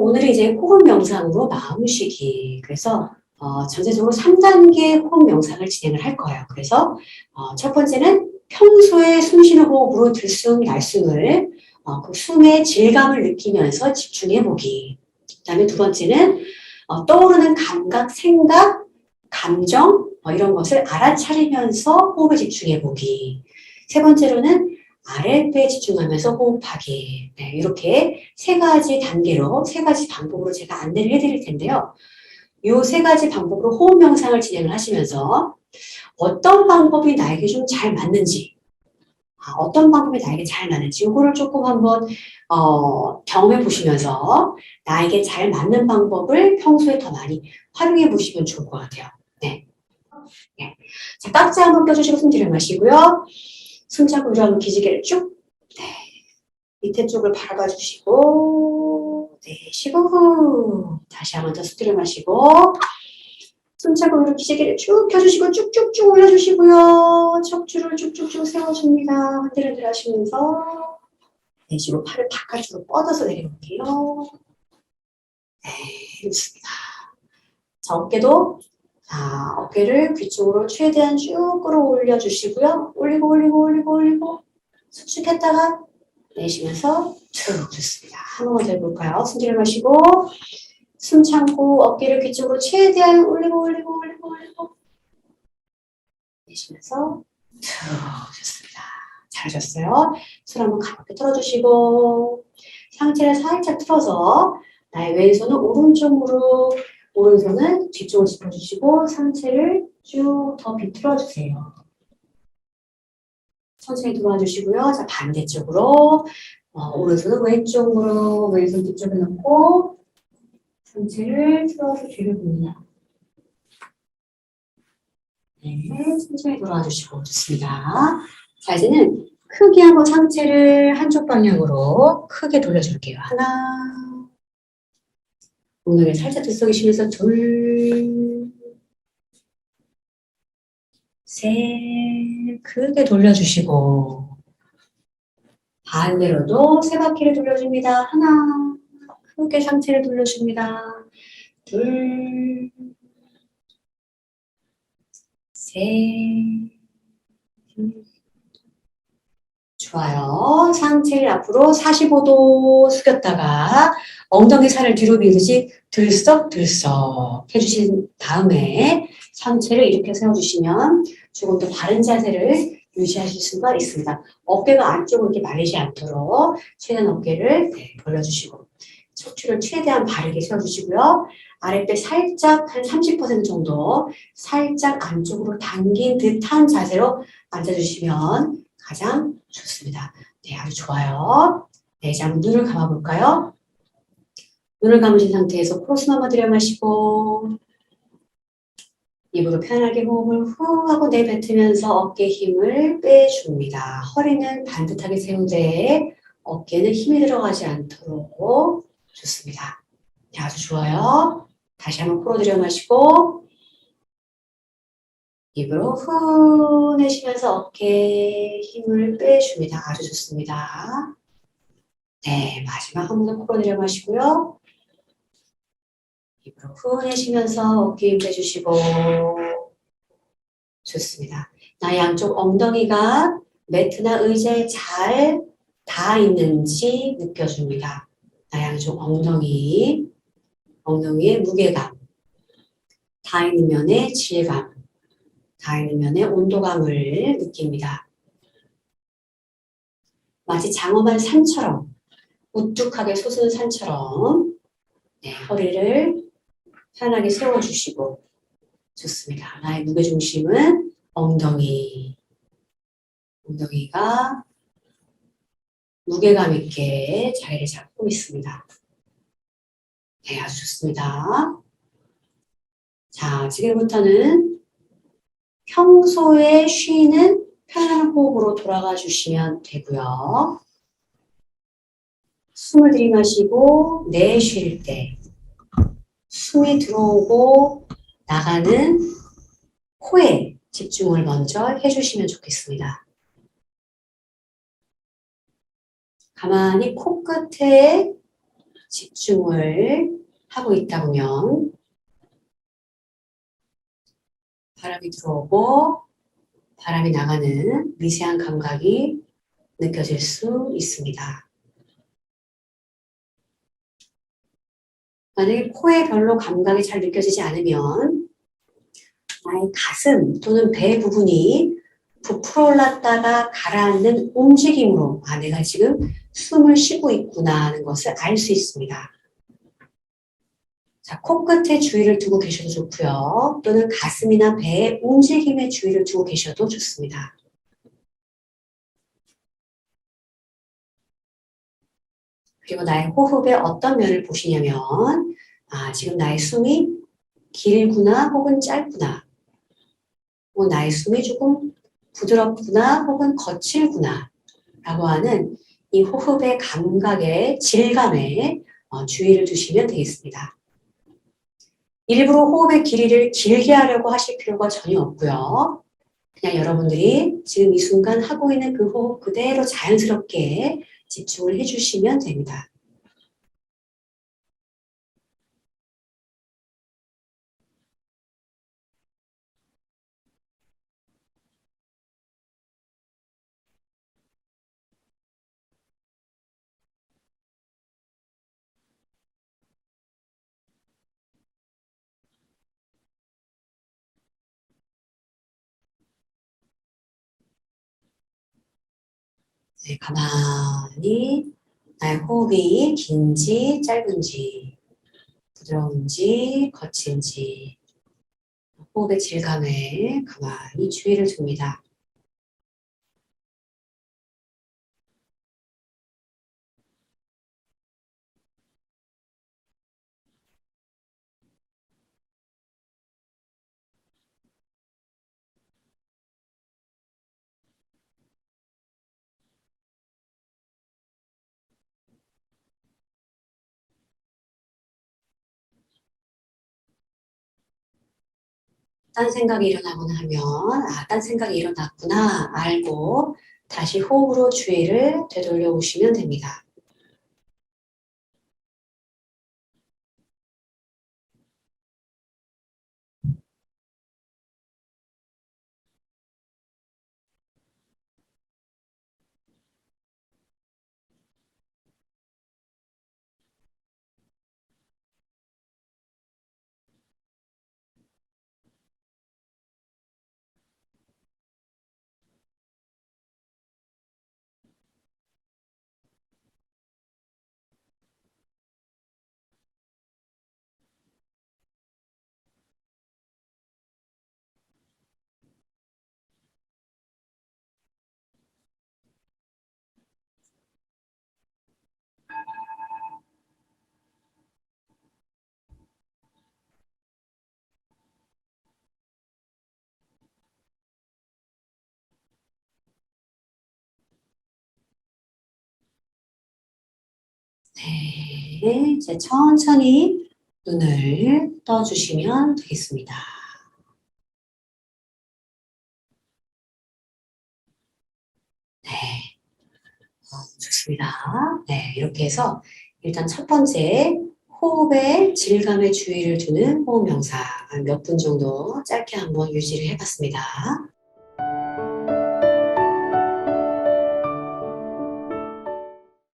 오늘은 이제 호흡 명상으로 마음 쉬기. 그래서 어, 전체적으로 3단계 호흡 명상을 진행을 할 거예요. 그래서 어, 첫 번째는 평소에 숨 쉬는 호흡으로 들숨, 날숨을 어, 그 숨의 질감을 느끼면서 집중해 보기. 그 다음에 두 번째는 어, 떠오르는 감각, 생각, 감정 어, 이런 것을 알아차리면서 호흡에 집중해 보기. 세 번째로는 아랫배에 집중하면서 호흡하기. 네, 이렇게 세 가지 단계로, 세 가지 방법으로 제가 안내를 해드릴 텐데요. 이 세 가지 방법으로 호흡 명상을 진행을 하시면서 어떤 방법이 나에게 좀 잘 맞는지, 아, 어떤 방법이 나에게 잘 맞는지, 이거를 조금 한번, 어, 경험해 보시면서 나에게 잘 맞는 방법을 평소에 더 많이 활용해 보시면 좋을 것 같아요. 네. 네. 자, 깍지 한번 껴주시고 숨 들여 마시고요. 일어나면 기지개를 쭉, 네. 밑에 쪽을 바라봐 주시고, 내쉬고, 후. 다시 한번 더 숨들여 마시고, 숨차고 위로 기지개를 쭉 펴주시고, 쭉쭉쭉 올려주시고요. 척추를 쭉쭉쭉 세워줍니다. 흔들흔들 하시면서, 내쉬고 팔을 바깥으로 뻗어서 내려볼게요. 네, 좋습니다. 자, 어깨도 자, 어깨를 귀 쪽으로 최대한 쭉 끌어올려 주시고요. 올리고 올리고 올리고 올리고 수축했다가 내쉬면서 쭉 좋습니다. 한 번만 더 해볼까요? 숨기를 마시고 숨 참고 어깨를 귀 쪽으로 최대한 올리고 올리고 올리고 올리고 내쉬면서 쭉 좋습니다. 잘하셨어요. 손 한번 가볍게 틀어주시고 상체를 살짝 틀어서 나의 왼손은 오른쪽으로 오른손은 뒤쪽으로 짚어주시고 상체를 쭉 더 비틀어 주세요. 천천히 들어와 주시고요. 자 반대쪽으로 어, 오른손은 왼쪽으로 왼손 뒤쪽에 놓고 상체를 틀어서 뒤를 봅니다. 네, 천천히 돌아와 주시고 좋습니다. 자 이제는 크게 한번 상체를 한쪽 방향으로 크게 돌려줄게요. 하나 엉덩이 살짝 들썩이시면서 둘, 셋, 크게 돌려주시고 반대로도 세 바퀴를 돌려줍니다. 하나, 크게 상체를 돌려줍니다. 둘, 셋, 좋아요. 상체를 앞으로 45도 숙였다가 엉덩이 살을 뒤로 밀듯이 들썩들썩 해주신 다음에 상체를 이렇게 세워주시면 조금 더 바른 자세를 유지하실 수가 있습니다. 어깨가 안쪽으로 이렇게 말리지 않도록 최대한 어깨를 네, 벌려주시고 척추를 최대한 바르게 세워주시고요. 아랫배 살짝 한 30% 정도 살짝 안쪽으로 당긴 듯한 자세로 앉아주시면 가장 좋습니다. 네, 아주 좋아요. 네, 이제 한번 눈을 감아볼까요? 눈을 감으신 상태에서 코로 숨 한번 들여 마시고 입으로 편하게 호흡을 후 하고 내뱉으면서 어깨 힘을 빼줍니다. 허리는 반듯하게 세우되 어깨는 힘이 들어가지 않도록 좋습니다. 네, 아주 좋아요. 다시 한번 코로 들여 마시고 입으로 후 내쉬면서 어깨에 힘을 빼줍니다. 아주 좋습니다. 네, 마지막 한 번 더 코로 내려 마시고요. 입으로 후 내쉬면서 어깨 힘 빼주시고 좋습니다. 나 양쪽 엉덩이가 매트나 의자에 잘 닿아 있는지 느껴줍니다. 나 양쪽 엉덩이, 엉덩이의 무게감, 닿아 있는 면의 질감, 닿아 있는 면의 온도감을 느낍니다. 마치 장엄한 산처럼 우뚝하게 솟은 산처럼 네, 허리를 편하게 세워주시고 좋습니다. 나의 무게중심은 엉덩이 엉덩이가 무게감 있게 자리를 잡고 있습니다. 네, 아주 좋습니다. 자, 지금부터는 평소에 쉬는 편안한 호흡으로 돌아가 주시면 되고요. 숨을 들이마시고 내쉴 때 숨이 들어오고 나가는 코에 집중을 먼저 해주시면 좋겠습니다. 가만히 코끝에 집중을 하고 있다 보면 바람이 들어오고 바람이 나가는 미세한 감각이 느껴질 수 있습니다. 만약에 코에 별로 감각이 잘 느껴지지 않으면 나의 가슴 또는 배 부분이 부풀어 올랐다가 가라앉는 움직임으로 아 내가 지금 숨을 쉬고 있구나 하는 것을 알 수 있습니다. 자, 코끝에 주의를 두고 계셔도 좋고요. 또는 가슴이나 배의 움직임에 주의를 두고 계셔도 좋습니다. 그리고 나의 호흡의 어떤 면을 보시냐면 아, 지금 나의 숨이 길구나 혹은 짧구나 혹은 나의 숨이 조금 부드럽구나 혹은 거칠구나 라고 하는 이 호흡의 감각의 질감에 어, 주의를 두시면 되겠습니다. 일부러 호흡의 길이를 길게 하려고 하실 필요가 전혀 없고요. 그냥 여러분들이 지금 이 순간 하고 있는 그 호흡 그대로 자연스럽게 집중을 해주시면 됩니다. 네, 가만히 나의 호흡이 긴지 짧은지 부드러운지 거친지 호흡의 질감에 가만히 주의를 줍니다. 딴 생각이 일어나거나 하면 아, 딴 생각이 일어났구나 알고 다시 호흡으로 주의를 되돌려 오시면 됩니다. 네, 이제 천천히 눈을 떠주시면 되겠습니다. 네, 어, 좋습니다. 네, 이렇게 해서 일단 첫 번째 호흡의 질감에 주의를 두는 호흡 명상 몇 분 정도 짧게 한번 유지를 해봤습니다.